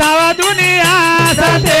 सावा दुनिया सते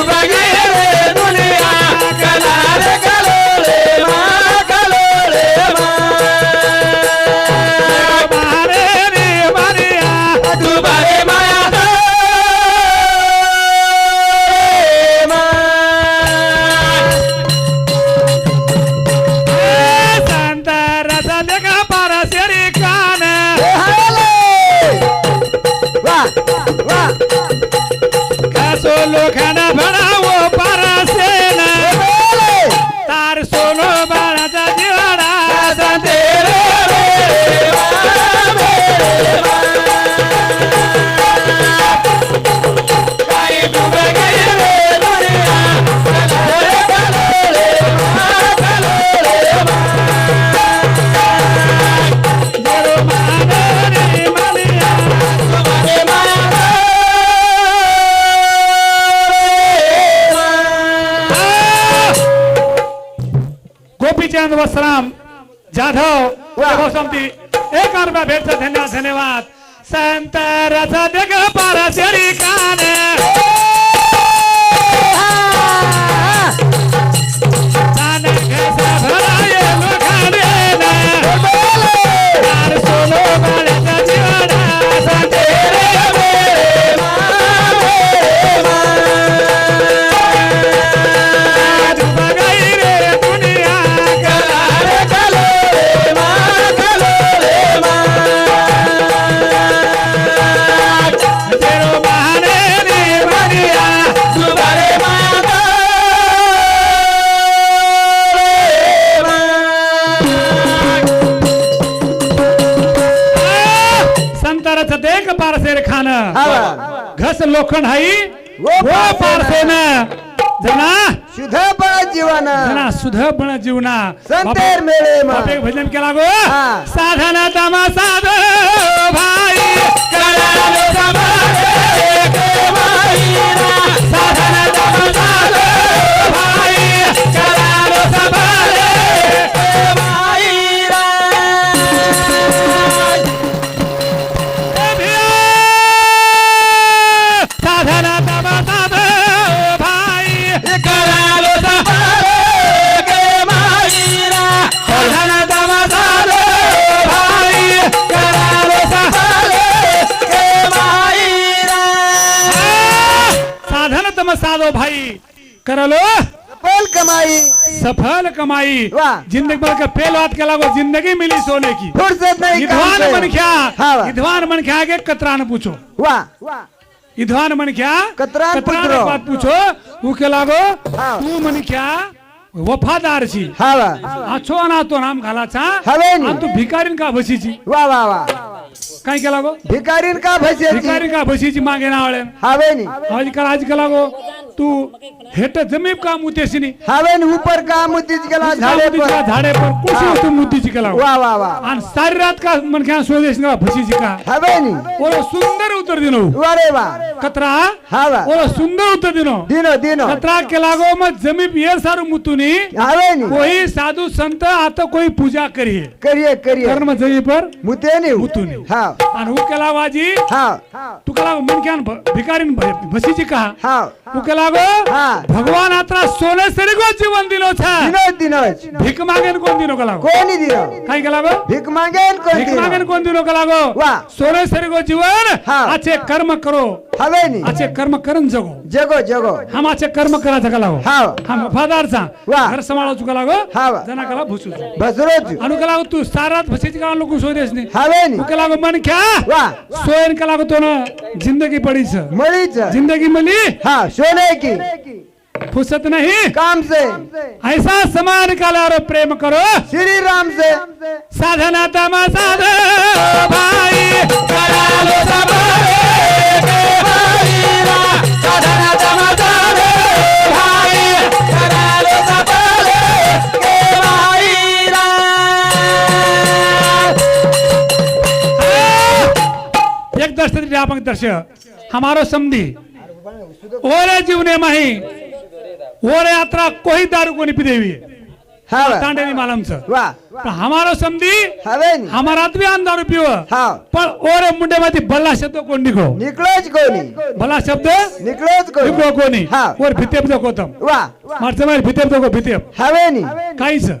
काय संत रथ देख पारसेर खान घस लोखंड हाई वो पारसेन. जना. शुद्ध जीवन. जना सुध जीवना. संतेर मेळे मा. बापे भजन केला गो. साधन तमा साध भाई. करालो समारे के करलो बोल कमाई. सफल कमाई. जिंदगी भर के फेल बात के लागो जिंदगी मिली सोने की. विद्वान. मन क्या. विद्वान मन क्या? आगे कतरान पूछो. वाह विद्वान मन क्या? कतरान बात पूछो. वो के लागो. तू मन क्या? वफादार छी. हा वा. आछो अना तो नाम घालाचा नी. तू भिकारीन का भसीची वा वा वा. काय केला गो भिकारीन का भैसे भिकारी का भसीची मागे नावळे हवे नी. आजकाल आजकाल तू हेट जमीब का मुतेसिनी हवे नी ऊपर का मुतीच गेला झाडे मुतीच्या पर झाडे पर कुशी होती मुतीची केला. वा वा वा. आणि सारी रात का मन क्या स्वदेश का भसीची का हवे नी ओलो सुंदर उत्तर दिनो. वारे वा. कतरा. हा वा. ओलो सुंदर उत्तर दिनो. दिनो दिनो. कतरा के लागो मग जमीब येर सारू मुतुनी. हवे नी कोई साधु संत आता कोई पूजा करिए करिए करिए कर्म जमी पर मुते नी मुतुनी. हा. आणि हुकेला वाजी हा. तू कला मन क्या भिकारीन भसीची का हा. હા. का गो भगवान आत्रा सोने सरी को जीवन दिलो छा। दिनोज दिनोज. भीक मांगेन कोण दिनो कला लागो? कोणी दिनो काय केला गो भीक मांगेन कोण दिनो भीक मांगेन कोण दिनो का लागो? वा. सोने सरी को जीवन अच्छे कर्म करो। हवे नी. अच्छे कर्म करन जगो। जगो जगो. हम अच्छे कर्म करा जगा लागो? हां हम वफादार सा घर संभाळा चुका लागो? जना कला भुसू भसरोज. अनु कला तू सारा भसीच का लोग सोयरेस नी? हवे नी. कला गो मन क्या वा. सोयन कला गो तो ना जिंदगी पड़ी छ मरी छ जिंदगी मली। हां सोने की फुर्सत नहीं। काम से। ऐसा समय निकाला और प्रेम करो। श्री राम से। साधना तमा साध भाई। करा लो करा लो एक दर्शन व्यापक दर्श हमारो समधी। ओरे जीवने माही ओरे यात्रा कोई दारू को नहीं पी देवी तांडे नहीं मालूम सर वाह हमारा समझी हमारा भी आन दारू पियो हाँ पर ओरे मुंडे माती भला शब्द को निकलो निकलो को नहीं भला शब्द निकलो को निकलो को नहीं हाँ और भितेप जो कोतम वाह मार्च मार भितेप जो को भितेप हवे नहीं कहीं सर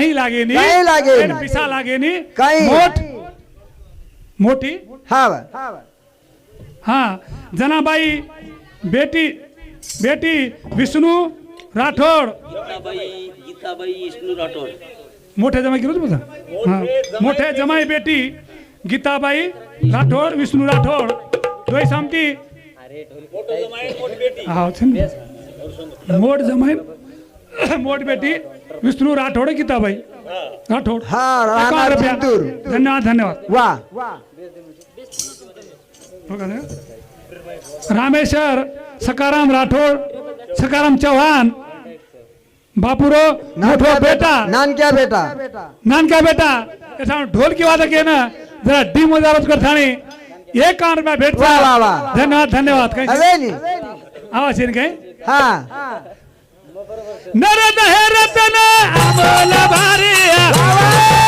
नाही लागेनी नाही लागेनी. पेन पिसा लागेनी काही. मोठ. मोठी. हा. बा. हा. जनाबाई बेटी बेटी विष्णू राठोड. गीताबाई मोठ्या जमाई केलं होतं हा. मोठ्या जमाई बेटी. गीताबाई राठोड विष्णू राठोड. द्वै सामटी. हा, होतं मोठ जमाई मोठ बेटी. विष्णू राठोड किताब आहे राठोड. हा धन्यवाद धन्यवाद. वा. रामेश्वर सकाराम राठोड सकाराम चव्हाण बापूराव मोठो बेटा नानक्या बेटा. नानक्या बेटा. त्याच्यामुळे ढोलकी वादक येणं जरा डी मोजारोजकर ठाणे एक कान रुपया भेट वा, वा, धन्यवाद धन्यवाद. काय हवेली. आवाज येईल काय हा. नरद हे रतन आम्हाला भारी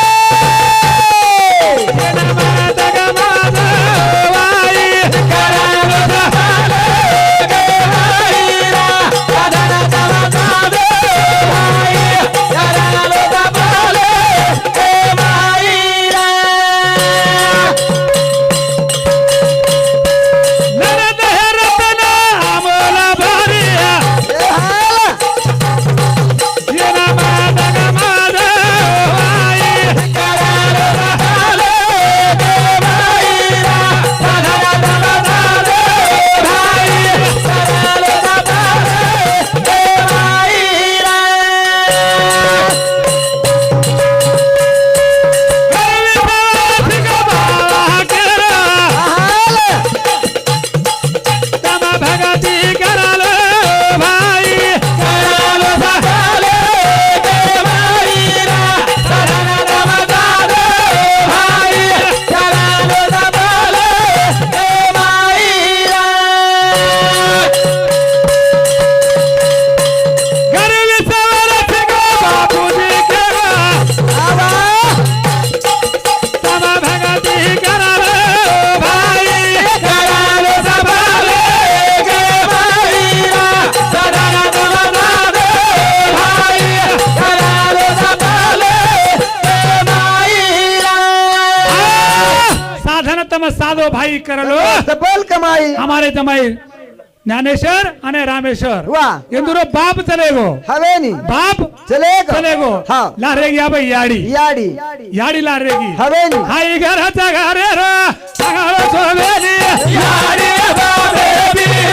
ज्ञानेश्वर आणि रामेश्वर. वाह इंदुरो बाप चलेगो. हवेनी बाप चलेगो. चलेगो. हा. लारेगी या बाई याडी. याडी. याडी लारेगी हवेनी हाय घराचा घरे रा. सगळं सोबेनी याडी बाबे बी.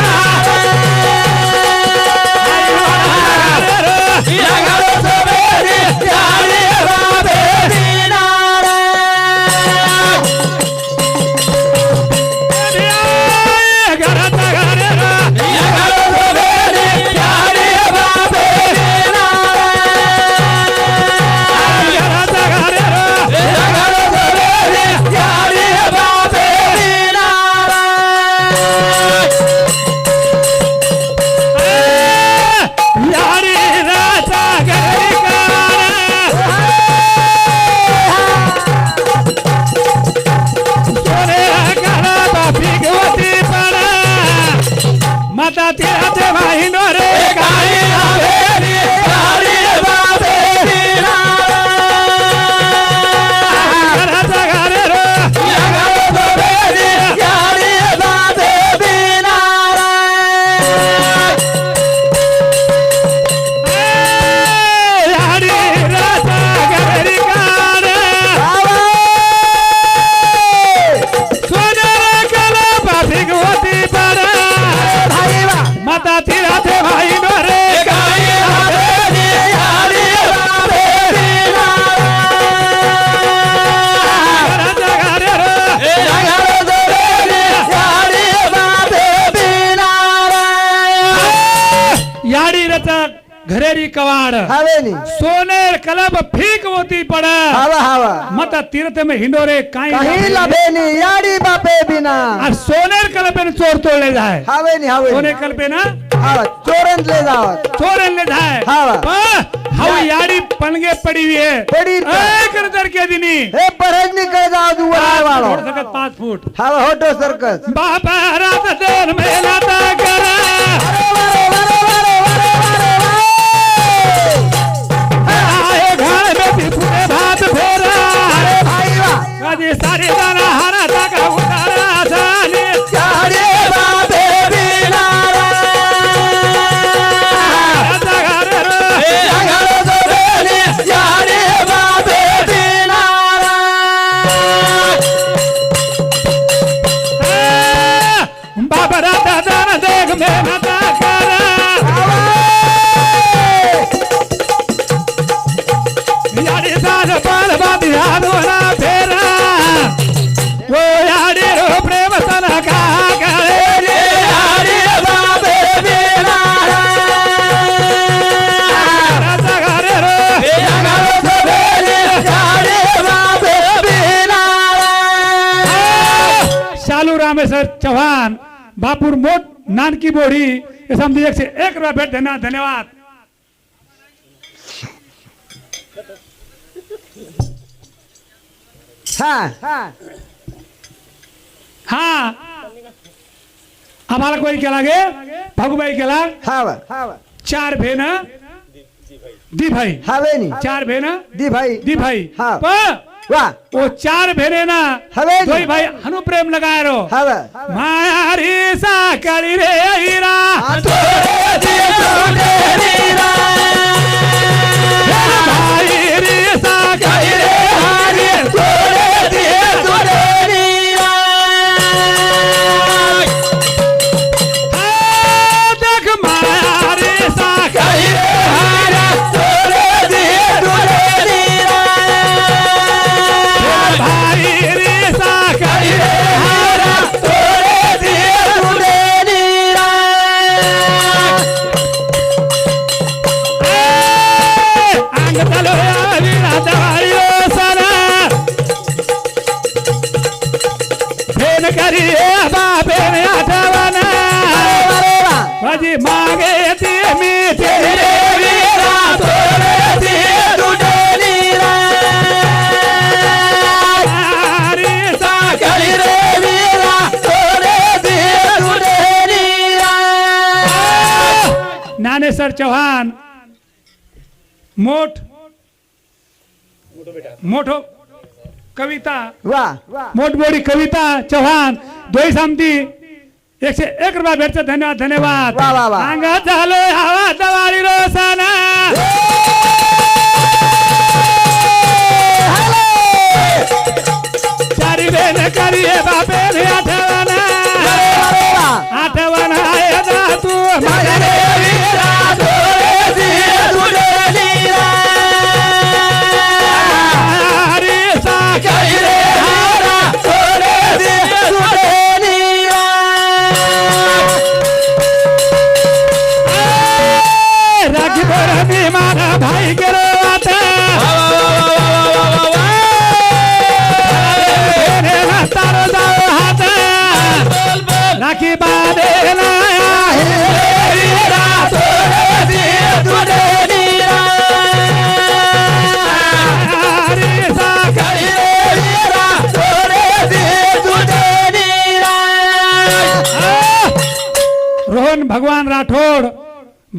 तीर्थ में हिंडोरे काही काही लाभेनी याडी बापे बिना आज सोनेर कल्पेन चोर तोडले जाय हावेनी हावे सोने कल्पेन चोरन ले जाओ चोरन ले जाय हावा हाव याडी पणगे पडी हुई है पडी कर दर के दिनी हे परज निकल जाव दुवार वालो सकत 5 फूट हावा होटो सर्कस बाबा रात देर मेला ता करा भगवान बापूर मोठ नानकी बोडी हे समजा एकशे एक रुपया भेट देणार. धन्यवाद. हा. आम्हाला कोणी केला गे? भागूबाई केला? चार भेन? दी भाई चार भेन? दी भाई दी भाई वाह वो चार भेरे ना हवे भाई भाई हनु प्रेम लगाए रो। हवे. माया सा करी रे हीरा। भजी मांगे ती मी वीरा तोरे रे ज्ञानेश्वर चौहान मोठ मोठो कविता वा. मोठमोठी कविता चव्हाण दोई सामती. एकशे एक रुपया भेटचं धन्यवाद धन्यवाद. वा, वा, वा. अंगात झालोय हवा दवारी रोसाना.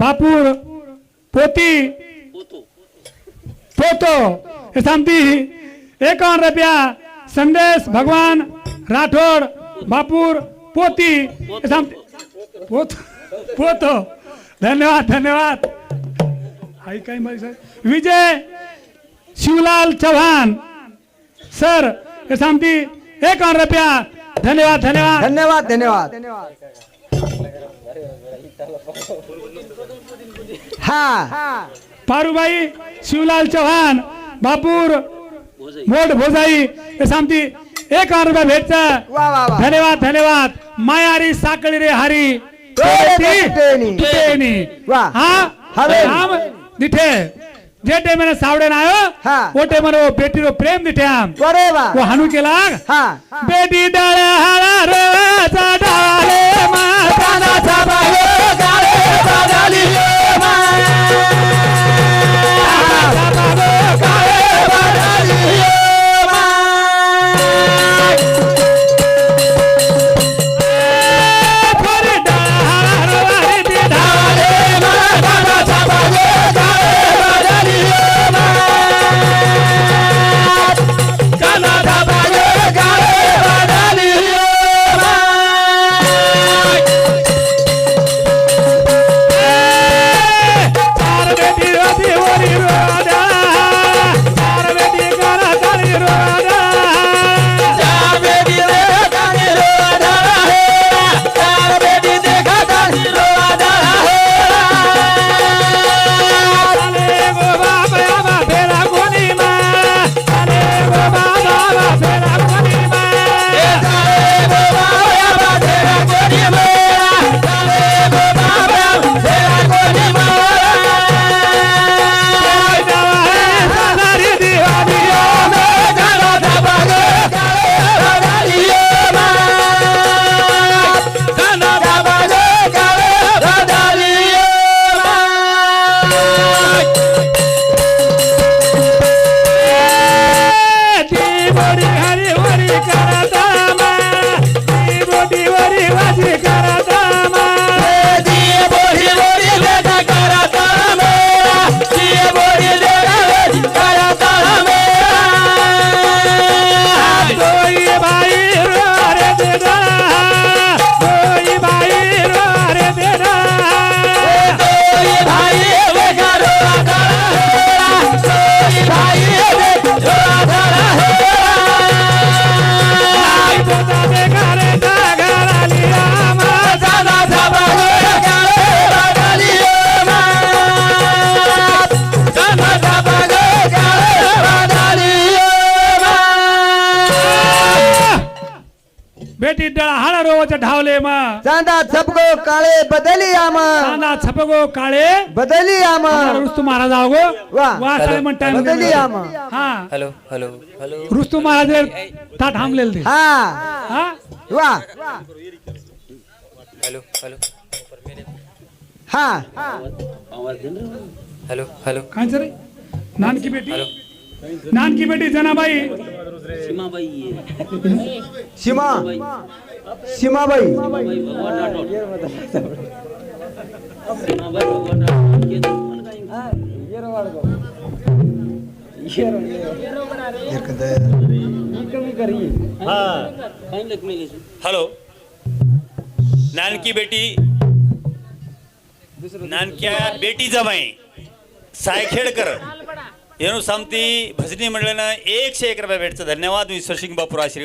बापूर पोती पोतो पोतो हे सांगती एकावन्न रुपया संदेश भगवान राठोड बापूर पोती हे सांगते पोत पोतो. धन्यवाद धन्यवाद. आई काय माहिती विजय शिवलाल चव्हाण. सर हे सांगती एकावन्न रुपया. धन्यवाद धन्यवाद. धन्यवाद धन्यवाद. हा. पारुबाई शिवलाल चव्हाण बापूर मोठ भोजाई सांगती एक हजार रुपये भेटचं धन्यवाद धन्यवाद. मायारी साकळी रे हरी. हा दिठे जे टेमने सावडे ना आयो हा. वो टेमने वो बेटी रो प्रेम दिठे हम बरे वा वो हनु केला? हा. बेटी डाळे हाळा रवाचा डाळे मातानाचा बायो ढावले मग चांदा छपगो काळे बदली आम कांदा छपगो काळे बदली आम रुस्तू महाराज आवगो वा. साडे म्हण टाइम बदली आम हा हॅलो हॅलो हॅलो रुस्तू महाराज ताट थांबलेले ते हा हा वा हॅलो हॅलो हा हॅलो हॅलो काय रे नानकी बेटी हॅलो नानकी बेटी जनाबाई सीमाबाई. आहे सीमा. सीमाबाई. हॅलो. नानकी बेटी. नानक्या बेटी जमाई. सायखेडकर. एनु समती भजनी मंडळानं एकशे एक रुपये भेटचं धन्यवाद ईश्वर सिंग बापूर आशीर्वाद